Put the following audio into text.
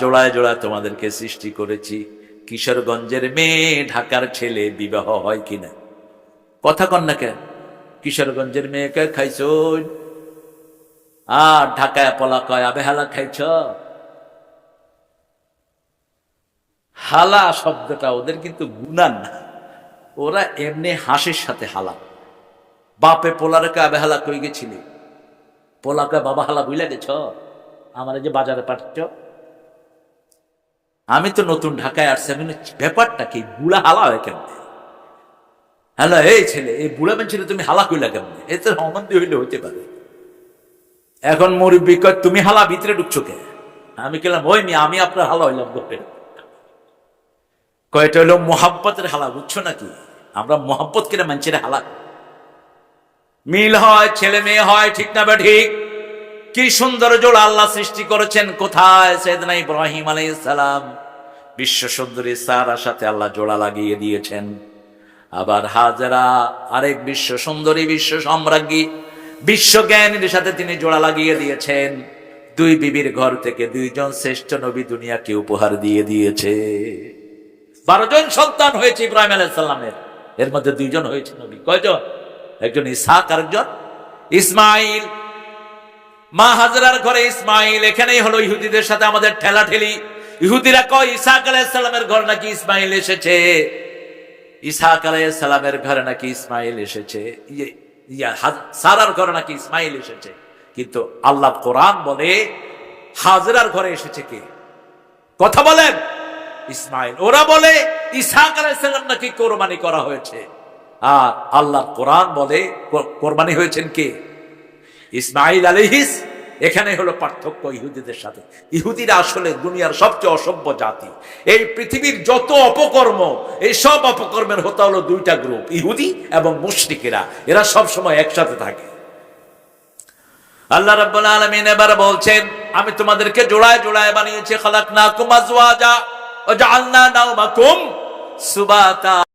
জোড়ায় জোড়ায় তোমাদেরকে সৃষ্টি করেছি। কিশোরগঞ্জের মেয়ে ঢাকার ছেলে বিবাহ হয় কিনা? কথা কন না কেন? কিশোরগঞ্জের মেয়েকে খাইছ? আর ঢাকায় পলা কয় আবে হালা খাইছ? হালা শব্দটা ওদের কিন্তু গুনান না। ওরা এমনি হাসির সাথে হালা। বাপে পোলারকে আবে হালা কই গেছিলি? পোলাকে বাবা হালা বুঝলে গেছ? আমার যে বাজারে পাঠাচ্ছ? আমি তো নতুন ঢাকায় আসছি, আমি ব্যাপারটা কি? বুড়া হালা হয় কেমনে? হ্যালো, এই ছেলে, এই বুড়া মেন ছেলে, তুমি হালা কইলা কেমনে? এ তো অনন্দ হইলে হইতে পারে। এখন মুরব্বী কয়, তুমি হালা ভিতরে ঢুকছো কে? আমি কেলাম ওই মি আমি আপনার হালা হইলাম বলে কয়টা হইল মোহাব্বতের হালা, বুঝছ নাকি? আমরা মোহাব্বত কিনা মানুষের হালা। মিল হয়, ছেলে মেয়ে হয়, ঠিক না বা ঠিক? কি সুন্দর জোড়া আল্লাহ সৃষ্টি করেছেন কোথায়? সেদিনা ইব্রাহিম আলাইহিস সালাম বিশ্ব সুন্দরী সারার সাথে আল্লাহ জোড়া লাগিয়ে দিয়েছেন। আবার হাজারা আরেক বিশ্ব সুন্দরী, বিশ্ব সম্রাজ্ঞী, বিশ্ব জ্ঞানীর সাথে তিনি জোড়া লাগিয়ে দিয়েছেন। দুই বিবির ঘর থেকে দুইজন শ্রেষ্ঠ নবী দুনিয়াকে উপহার দিয়ে দিয়েছে। বারো জন সন্তান হয়েছে ইব্রাহিম আলাইসাল্লামের এর মধ্যে দুইজন হয়েছে নবী। কয়জন? একজন ইসাক আরেকজন ইসমাইল মা হাজরার ঘরে ইসমাইল এখানেই হলো ইহুদিদের সাথে আমাদের ঠেলা ঠেলি ইহুদিরা কয় ইসাক আলাইসাল্লামের ঘর নাকি ইসমাইল এসেছে? ইসাক আলাইসাল্লামের ঘরে নাকি ইসমাইল এসেছে? ইয়ে, সারার ঘরে নাকি ইসমাইল এসেছে? কিন্তু আল্লাহ কোরআন বলে হাজরার ঘরে এসেছে কে? কথা বলেন। ইসমাইল ওরা বলে ইসাক আলাইসাল্লাম নাকি কোরবানি করা হয়েছে। আর আল্লাহ কোরআন বলে কোরবানি হয়েছেন কে? ইসমাইল আলিহিস এখানে হলো পার্থক্য ইহুদিদের সাথে। ইহুদিরা আসলে দুনিয়ার সবচেয়ে অসভ্য জাতি। এই পৃথিবীর যত অপকর্ম, এই সব অপকর্মের হতে হলো দুইটা গ্রুপ, ইহুদি এবং মুশরিকেরা। এরা সব সময় একসাথে থাকে। আল্লাহ রাব্বুল আলামিন এবার বলছেন, আমি তোমাদেরকে জোড়ায় জোড়ায় বানিয়েছি, খালাকনাকুম আজওয়াজা, ওয়া জাআলনা নাওমাকুম সুবাতা।